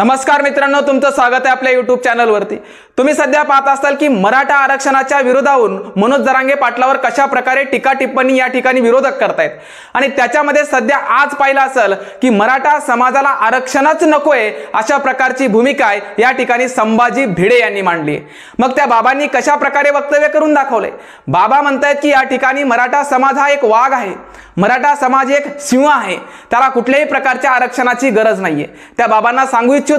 नमस्कार मित्रांनो तुमचं स्वागत आहे आपल्या युट्यूब चॅनलवरती तुम्ही सध्या पाहत असाल की मराठा आरक्षणाच्या विरोधाहून मनोज जरांगे पाटलावर कशा प्रकारे टीका टिप्पणी या ठिकाणी विरोधक करतायत? आणि त्याच्यामध्ये सध्या आज पाहिलं असेल की मराठा समाजाला आरक्षणच नकोय अशा प्रकारची भूमिका आहे या ठिकाणी संभाजी भिडे यांनी मांडली मग त्या बाबांनी कशा प्रकारे वक्तव्य करून दाखवले बाबा म्हणतायत की या ठिकाणी मराठा समाज हा एक वाघ आहे. मराठा समाज एक सिंह आहे. त्याला कुठल्याही प्रकारच्या आरक्षणाची गरज नाहीये. त्या बाबांना सांगू इच्छितो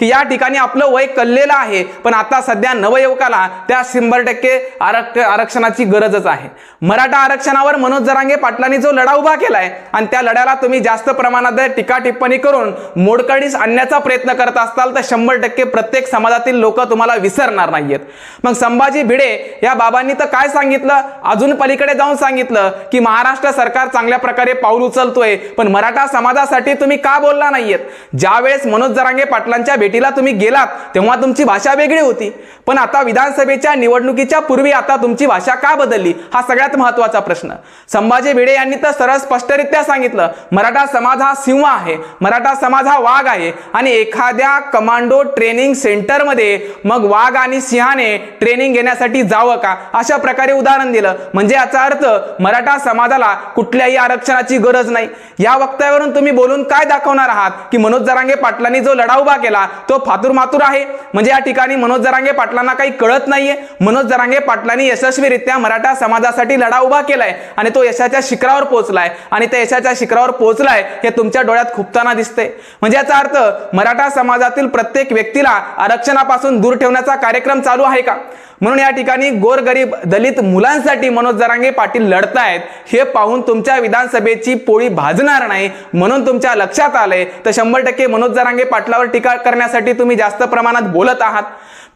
की या ठिकाणी आपलं वय कल्लेलं आहे पण आता सध्या नवयुवकाला त्या शंभर टक्के आरक्ष आरक्षणाची गरजच आहे. मराठा आरक्षणावर मनोज जरांगे पाटलांनी जो लढा उभा केलाय आणि त्या लढ्याला तुम्ही जास्त प्रमाणात टीका टिप्पणी करून मोडकळीस आणण्याचा प्रयत्न करत असताल तर शंभर टक्के प्रत्येक समाजातील लोक तुम्हाला विसरणार नाहीयेत. मग संभाजी भिडे या बाबांनी तर काय सांगितलं? अजून पलीकडे जाऊन सांगितलं की महाराष्ट्र सरकार चांगल्या प्रकारे पाऊल उचलतोय पण मराठा समाजासाठी तुम्ही का बोलला नाहीयेत? ज्यावेळेस मनोज जरांगे पाटलांच्या भेटीला तुम्ही गेलात तेव्हा तुमची भाषा वेगळी होती. पण आता विधानसभेच्या निवडणुकीच्या पूर्वी आता तुमची भाषा का बदलली? हा सगळ्यात महत्त्वाचा प्रश्न. संभाजी भिडे यांनी तर सरळ स्पष्टरित्या सांगितलं मराठा समाज हा सिंह आहे मराठा समाज हा वाघ आहे आणि एखाद्या कमांडो ट्रेनिंग सेंटरमध्ये मग वाघ आणि सिंहाने ट्रेनिंग घेण्यासाठी जावं का? अशा प्रकारे उदाहरण दिलं. म्हणजे याचा अर्थ मराठा समाजाला कुठल्याही आरक्षणाची गरज नाही. या वक्तव्यावरून तुम्ही बोलून काय दाखवणार आहात? की मनोज जरांगे पाटलांनी जो लढा उभा केला तो फातूर मातूर आहे. म्हणजे या ठिकाणी मनोज जरांगे पाटलांना काही कळत नाहीये. मनोज जरांगे पाटलांनी यशस्वीरित्या मराठा समाजासाठी लढा उभा केलाय आणि तो यशाच्या शिखरावर पोहोचलाय. आणि त्या यशाच्या शिखरावर पोहोचलाय हे तुमच्या डोळ्यात खुपताना दिसते म्हणजे याचा अर्थ मराठा समाजातील प्रत्येक व्यक्तीला आरक्षणापासून दूर ठेवण्याचा कार्यक्रम चालू आहे का? म्हणून या ठिकाणी गोरगरीब दलित मुलांसाठी मनोज जरांगे पाटील लढतायत. हे पाहून तुमच्या विधानसभेची पोळी भाजणार नाही म्हणून तुमच्या लक्षात आलंय. तर शंभर टक्के मनोज जरांगे पाटलावर टीका करण्यासाठी तुम्ही जास्त प्रमाणात बोलत आहात.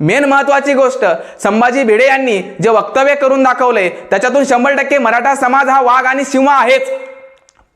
मेन महत्वाची गोष्ट संभाजी भिडे यांनी जे वक्तव्य करून दाखवले त्याच्यातून शंभर टक्के मराठा समाज हा वाघ आणि सिंह आहेच.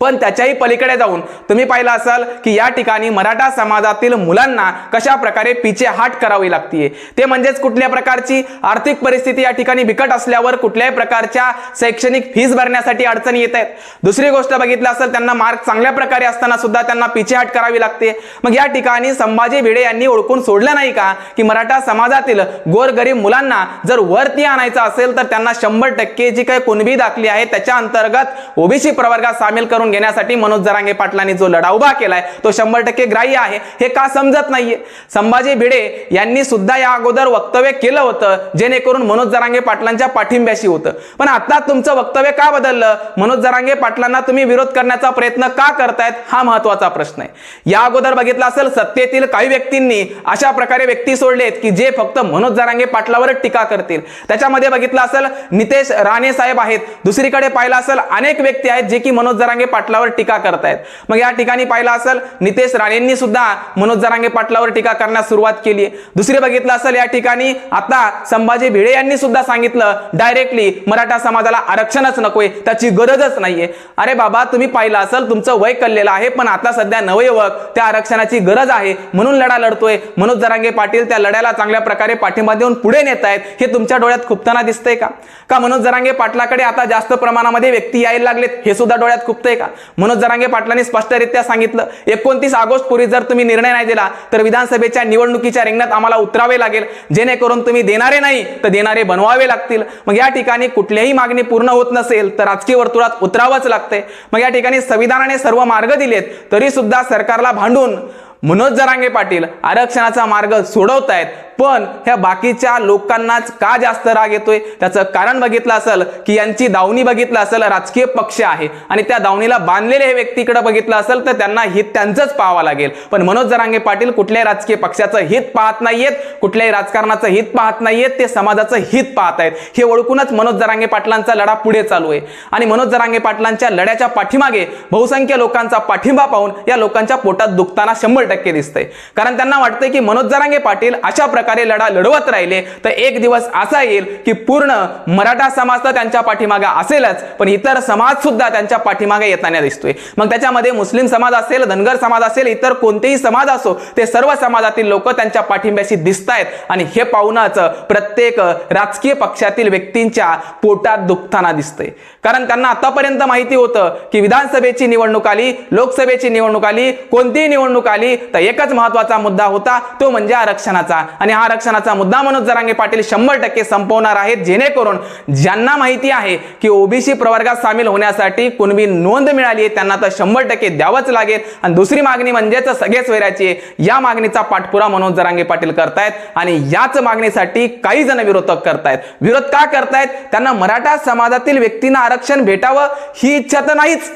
पण त्याच्याही पलीकडे जाऊन तुम्ही पाहिलं असाल की या ठिकाणी मराठा समाजातील मुलांना कशा प्रकारे पिचे हाट करावी लागतीये? ते म्हणजेच कुठल्या प्रकारची आर्थिक परिस्थिती या ठिकाणी बिकट असल्यावर कुठल्याही प्रकारच्या शैक्षणिक फीस भरण्यासाठी अडचणी येत आहेत? दुसरी गोष्ट बघितलं असेल त्यांना मार्क चांगल्या प्रकारे असताना सुद्धा त्यांना पिछे हाट करावी लागते. मग या ठिकाणी संभाजी भिडे यांनी ओळखून सोडलं नाही का की मराठा समाजातील गोरगरीब मुलांना जर वरती आणायचं असेल तर त्यांना शंभर टक्के जी काही कुणबी दाखली आहे त्याच्या अंतर्गत ओबीसी प्रवर्गात सामील करून घेण्यासाठी मनोज जरांगे पाटलांनी जो लढा उभा केलाय तो शंभर टक्के ग्राह्य आहे. हे का समजत नाहीये? संभाजी भिडे यांनी सुद्धा या अगोदर वक्तव्य केलं होतं जेणेकरून मनोज जरांगे पाटलांच्या पाठिंब्याशी होतं. पण आता तुमचं वक्तव्य का बदललं? मनोज जरांगे पाटलांना तुम्ही विरोध करण्याचा प्रयत्न का करतायत? हा महत्त्वाचा प्रश्न आहे. या अगोदर बघितलं असेल सत्तेतील काही व्यक्तींनी अशा प्रकारे व्यक्ती सोडलेत की जे फक्त मनोज जरांगे पाटलावरच टीका करतील. त्याच्यामध्ये बघितलं असेल नितेश राणे साहेब आहेत. दुसरीकडे पाहिलं असेल अनेक व्यक्ती आहेत जे की मनोज जरांगे पाटलावर टीका करतायत. मग या ठिकाणी पाहिलं असेल नितेश राणेंनी सुद्धा मनोज जरांगे पाटलावर टीका करण्यास सुरुवात केली दुसरी बघितलं असेल या ठिकाणी आता संभाजी भिडे यांनी सुद्धा सांगितलं डायरेक्टली मराठा समाजाला आरक्षणच नकोय त्याची गरजच नाहीये. अरे बाबा तुम्ही पाहिलं असेल तुमचं वय कळलेलं आहे पण आता सध्या नवयुवक त्या आरक्षणाची गरज आहे म्हणून लढा लढतोय. मनोज जरांगे पाटील त्या लढ्याला चांगल्या प्रकारे पाठिंबा देऊन पुढे नेत आहेत हे तुमच्या डोळ्यात खुपताना दिसतंय का? का मनोज जरांगे पाटलाकडे आता जास्त प्रमाणामध्ये व्यक्ती यायला लागलेत हे सुद्धा डोळ्यात खुपतंय का? मनोज जरांगे पाटलांनी स्पष्टरित्या सांगितलं एकोणतीस ऑगस्ट पूर्वी जर तुम्ही निर्णय नाही दिला तर विधानसभेच्या निवडणुकीच्या रिंगणात आम्हाला उतरावे लागेल. जेणेकरून तुम्ही देणारे नाही तर देणारे बनवावे लागतील. मग या ठिकाणी कुठल्याही मागणी पूर्ण होत नसेल तर राजकीय वर्तुळात उतरावंच लागतंय मग या ठिकाणी संविधानाने सर्व मार्ग दिलेत तरी सुद्धा सरकारला भांडून मनोज जरांगे पाटील आरक्षणाचा मार्ग सोडवतायत. पण ह्या बाकीच्या लोकांनाच का जास्त राग येतोय? त्याचं कारण बघितलं असेल की यांची दावणी बघितलं असेल राजकीय पक्ष आहे. आणि त्या दावणीला बांधलेले हे व्यक्तीकडे बघितलं असेल तर त्यांना हित त्यांचंच पाहावं लागेल. पण मनोज जरांगे पाटील कुठल्याही राजकीय पक्षाचं हित पाहत नाहीयेत कुठल्याही राजकारणाचं हित पाहत नाहीयेत ते समाजाचं हित पाहत आहेत. हे ओळखूनच मनोज जरांगे पाटलांचा लढा पुढे चालू आहे. आणि मनोज जरांगे पाटलांच्या लढ्याच्या पाठीमागे बहुसंख्य लोकांचा पाठिंबा पाहून या लोकांच्या पोटात दुखताना शंभर टक्के दिसतंय. कारण त्यांना वाटतंय की मनोज जरांगे पाटील अशा प्रकारे प्रकारे लढा लढवत राहिले तर एक दिवस असा येईल की पूर्ण मराठा समाज तर त्यांच्या पाठीमागे असेलच पण इतर समाज सुद्धा त्यांच्या पाठीमागे येताना दिसतोय. मग त्याच्यामध्ये मुस्लिम समाज असेल धनगर समाज असेल इतर कोणतेही समाज असो ते सर्व समाजातील लोक त्यांच्या पाठिंब्याशी दिसतायत. आणि हे पाहूनच प्रत्येक राजकीय पक्षातील व्यक्तींच्या पोटात दुखताना दिसतंय. कारण त्यांना आतापर्यंत माहिती होतं की विधानसभेची निवडणूक आली लोकसभेची निवडणूक आली कोणतीही निवडणूक आली तर एकच महत्त्वाचा मुद्दा होता तो म्हणजे आरक्षणाचा. आणि हा आरक्षणाचा मुद्दा मनोज जरांगे पाटील शंभर टक्के संपवणार आहेत. जेणेकरून ज्यांना माहिती आहे की ओबीसी प्रवर्गात सामील होण्यासाठी कुणबी नोंद मिळाली आहे त्यांना तर शंभर टक्के द्यावंच लागेल. आणि दुसरी मागणी म्हणजेच सगळेच वैराची या मागणीचा पाठपुरा मनोज जरांगे पाटील करतायत आणि याच मागणीसाठी काही जण विरोधक करतायत. विरोध का करतायत? त्यांना मराठा समाजातील व्यक्तींना आरक्षण भेटावं ही इच्छा तर नाहीच.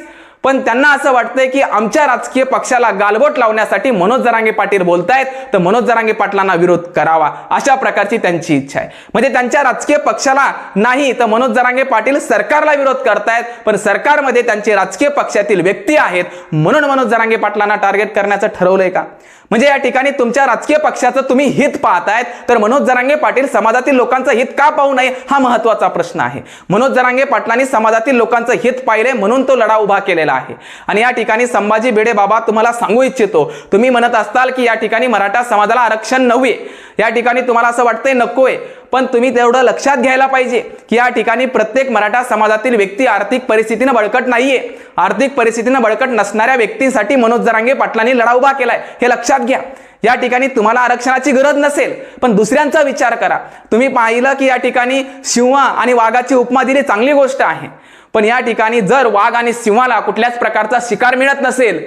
पण त्यांना असं वाटतंय की आमच्या राजकीय पक्षाला गालबोट लावण्यासाठी मनोज जरांगे पाटील बोलतायत तर मनोज जरांगे पाटलांना विरोध करावा अशा प्रकारची त्यांची इच्छा आहे. म्हणजे त्यांच्या राजकीय पक्षाला नाही तर मनोज जरांगे पाटील सरकारला विरोध करतायत पण सरकारमध्ये त्यांचे राजकीय पक्षातील व्यक्ती आहेत म्हणून मनोज जरांगे पाटलांना टार्गेट करण्याचं ठरवलंय का? म्हणजे या ठिकाणी तुमच्या राजकीय पक्षाचं तुम्ही हित पाहतायत तर मनोज जरांगे पाटील समाजातील लोकांचं हित का पाहू नये हा महत्त्वाचा प्रश्न आहे. मनोज जरांगे पाटलांनी समाजातील लोकांचं हित पाहिले म्हणून तो लढा उभा केलेला आहे. आणि या ठिकाणी संभाजी भिडे बाबा तुम्हाला सांगू इच्छितो. तुम्ही म्हणत असताल की या ठिकाणी मराठा समाजाला आरक्षण नव्हे. या ठिकाणी तुम्हाला असं वाटतंय नकोय. पण तुम्ही तेवढं लक्षात घ्यायला पाहिजे की या ठिकाणी प्रत्येक मराठा समाजातील व्यक्ती आर्थिक परिस्थितीनं बळकट नाहीये. आर्थिक परिस्थितीनं बळकट नसणाऱ्या व्यक्तींसाठी मनोज जरांगे पाटलांनी लढा उभा केलाय. हे लक्षात घ्या. या ठिकाणी तुम्हाला आरक्षणाची गरज नसेल पण दुसऱ्यांचा विचार करा. तुम्ही पाहिलं की या ठिकाणी सिंह आणि वाघाची उपमा दिली चांगली गोष्ट आहे. पण या ठिकाणी जर वाघ आणि सिंहाला कुठल्याच प्रकारचा शिकार मिळत नसेल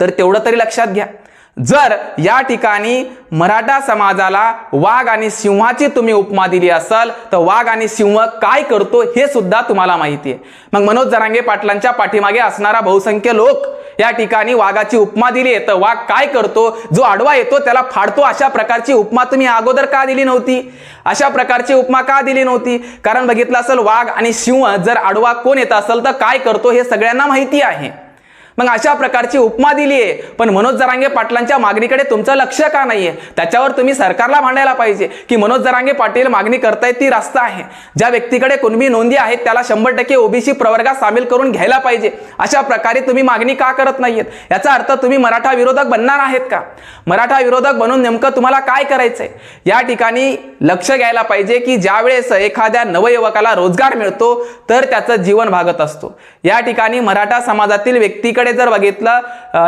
तर तेवढं तरी लक्षात घ्या. जर या ठिकाणी मराठा समाजाला वाघ आणि सिंहाची तुम्ही उपमा दिली असाल तर वाघ आणि सिंह काय करतो हे सुद्धा तुम्हाला माहिती आहे. मग मनोज जरांगे पाटलांच्या पाठीमागे असणारा बहुसंख्य लोक या ठिकाणी वाघाची उपमा दिली आहे. तर वाघ काय करतो? जो आडवा येतो त्याला फाडतो. अशा प्रकारची उपमा तुम्ही अगोदर का दिली नव्हती? अशा प्रकारची उपमा का दिली नव्हती? कारण बघितलं असेल वाघ आणि सिंह जर आडवा कोण येत असेल तर काय करतो हे सगळ्यांना माहिती आहे. मग अशा प्रकारची उपमा दिली आहे. पण मनोज जरांगे पाटलांच्या मागणीकडे तुमचं लक्ष का नाहीये? त्याच्यावर तुम्ही सरकारला भांडायला पाहिजे. की मनोज जरांगे पाटील मागणी करतायत ती रास्त आहे. ज्या व्यक्तीकडे कुणबी नोंदी आहेत त्याला शंभर टक्के ओबीसी प्रवर्गात सामील करून घ्यायला पाहिजे. अशा प्रकारे तुम्ही मागणी का करत नाहीयेत? याचा अर्थ तुम्ही मराठा विरोधक बनणार आहेत का? मराठा विरोधक बनून नेमकं तुम्हाला काय करायचंय? या ठिकाणी लक्ष घ्यायला पाहिजे की ज्यावेळेस एखाद्या नवयुवकाला रोजगार मिळतो तर त्याचं जीवन भागत असतो. या ठिकाणी मराठा समाजातील व्यक्तीकडे जर बघितलं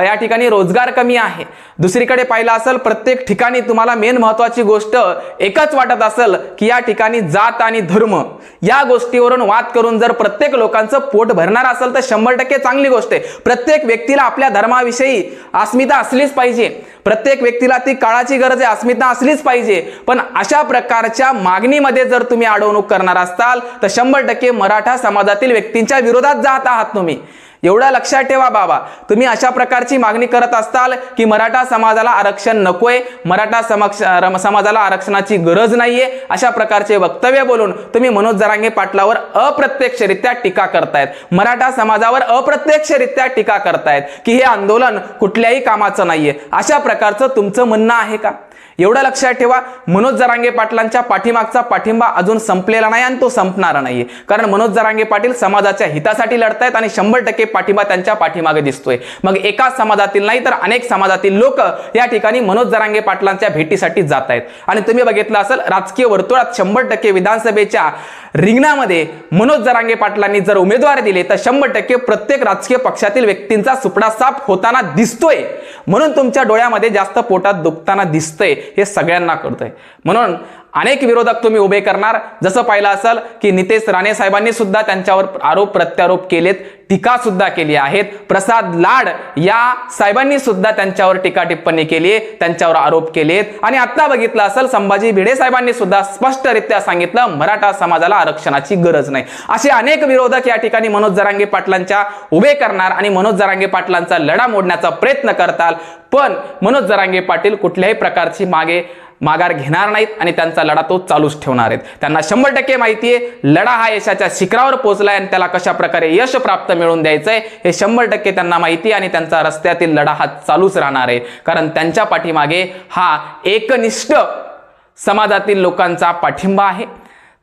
या ठिकाणी रोजगार कमी आहे. दुसरीकडे पाहिलं असेल प्रत्येक ठिकाणी तुम्हाला मेन महत्वाची गोष्ट एकच वाटत असेल की या ठिकाणी जात आणि धर्म या गोष्टीवरून वाद करून जर प्रत्येक लोकांचं पोट भरणार असेल तर शंभर टक्के चांगली गोष्ट आहे. प्रत्येक व्यक्तीला आपल्या धर्माविषयी अस्मिता असलीच पाहिजे. प्रत्येक व्यक्तीला ती काळाची गरज आहे अस्मिता असलीच पाहिजे. पण अशा प्रकारच्या मागणीमध्ये जर तुम्ही अडवणूक करणार असाल तर शंभर टक्के मराठा समाजातील व्यक्तींच्या विरोधात जात आहात तुम्ही. एवढं लक्षात ठेवा बाबा. तुम्ही अशा प्रकारची मागणी करत असताल की मराठा समाजाला आरक्षण नकोय मराठा समक्ष समाजाला आरक्षणाची गरज नाहीये अशा प्रकारचे वक्तव्य बोलून तुम्ही मनोज जरांगे पाटलावर अप्रत्यक्षरित्या टीका करतायत. मराठा समाजावर अप्रत्यक्षरित्या टीका करतायत की हे आंदोलन कुठल्याही कामाचं नाहीये. अशा प्रकारचं तुमचं म्हणणं आहे का? एवढं लक्षात ठेवा मनोज जरांगे पाटलांच्या पाठीमागचा पाठिंबा अजून संपलेला नाही आणि तो संपणार नाहीये. कारण मनोज जरांगे पाटील समाजाच्या हितासाठी लढतायत आणि शंभर टक्के पाठिंबा त्यांच्या पाठीमागे दिसतोय. मग एकाच समाजातील नाही तर अनेक समाजातील लोक या ठिकाणी मनोज जरांगे पाटलांच्या भेटीसाठी जात आहेत आणि तुम्ही बघितलं असेल राजकीय वर्तुळात शंभर टक्के विधानसभेच्या रिंगणामध्ये मनोज जरांगे पाटलांनी जर उमेदवार दिले तर शंभर टक्के प्रत्येक राजकीय पक्षातील व्यक्तींचा सुपडा साफ होताना दिसतोय. म्हणून तुमच्या डोळ्यामध्ये जास्त पोटात दुखताना दिसतंय हे सगळ्यांना कळतंय. म्हणून अनेक विरोधक तुम्ही उभे करणार. जसं पाहिलं असेल की नितेश राणे साहेबांनी सुद्धा त्यांच्यावर आरोप प्रत्यारोप केलेत. टीका सुद्धा केली आहेत. प्रसाद लाड या साहेबांनी सुद्धा त्यांच्यावर टीका टिप्पणी केली आहे. त्यांच्यावर आरोप केलेत आणि आता बघितलं असेल संभाजी भिडे साहेबांनी सुद्धा स्पष्टरित्या सांगितलं मराठा समाजाला आरक्षणाची गरज नाही. असे अनेक विरोधक या ठिकाणी मनोज जरांगे पाटलांच्या उभे करणार आणि मनोज जरांगे पाटलांचा लढा मोडण्याचा प्रयत्न करताल. पण मनोज जरांगे पाटील कुठल्याही प्रकारची मागे माघार घेणार नाहीत आणि त्यांचा लढा तो चालूच ठेवणार आहेत. त्यांना शंभर टक्के माहिती आहे लढा हा यशाच्या शिखरावर पोहोचलाय आणि त्याला कशा प्रकारे यश प्राप्त मिळवून आहे हे शंभर टक्के त्यांना माहिती आहे आणि त्यांचा रस्त्यातील लढा हा चालूच राहणार आहे. कारण त्यांच्या पाठीमागे हा एकनिष्ठ समाजातील लोकांचा पाठिंबा आहे.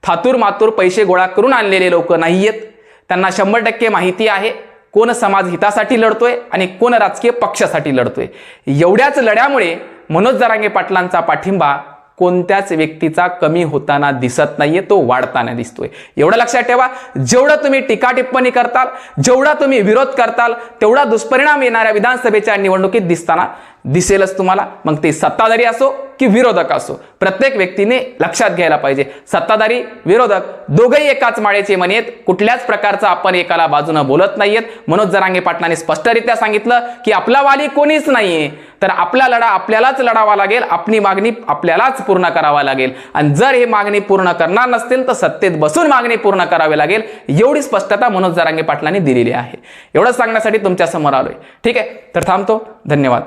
थातूर मातूर पैसे गोळा करून आणलेले लोक नाही आहेत त्यांना शंभर टक्के माहिती आहे. कोण समाज हितासाठी लढतोय आणि कोण राजकीय पक्षासाठी लढतोय. एवढ्याच लढ्यामुळे मनोज जरांगे पाटलांचा पाठिंबा कोणत्याच व्यक्तीचा कमी होताना दिसत नाहीये तो वाढताना दिसतोय. एवढं लक्षात ठेवा जेवढं तुम्ही टीका टिप्पणी करताल जेवढा तुम्ही विरोध करताल तेवढा दुष्परिणाम येणाऱ्या विधानसभेच्या निवडणुकीत दिसताना दिसेलच तुम्हाला. मग ते सत्ताधारी असो की विरोधक असो प्रत्येक व्यक्तीने लक्षात घ्यायला पाहिजे. सत्ताधारी विरोधक दोघंही एकाच माळेचे म्हणेत कुठल्याच प्रकारचं आपण एकाला बाजूनं बोलत नाहीयेत. मनोज जरांगे पाटलांनी स्पष्टरित्या सांगितलं की आपला वाली कोणीच नाहीये. तर आपला लढा आपल्यालाच लढावा लागेल आपली मागणी आपल्यालाच पूर्ण करावा लागेल. आणि जर हे मागणी पूर्ण करणार नसतील तर सत्तेत बसून मागणी पूर्ण करावी लागेल एवढी स्पष्टता मनोज जरांगे पाटलांनी दिलेली आहे. एवढं सांगण्यासाठी तुमच्यासमोर आलोय. ठीक आहे? तर थांबतो. धन्यवाद.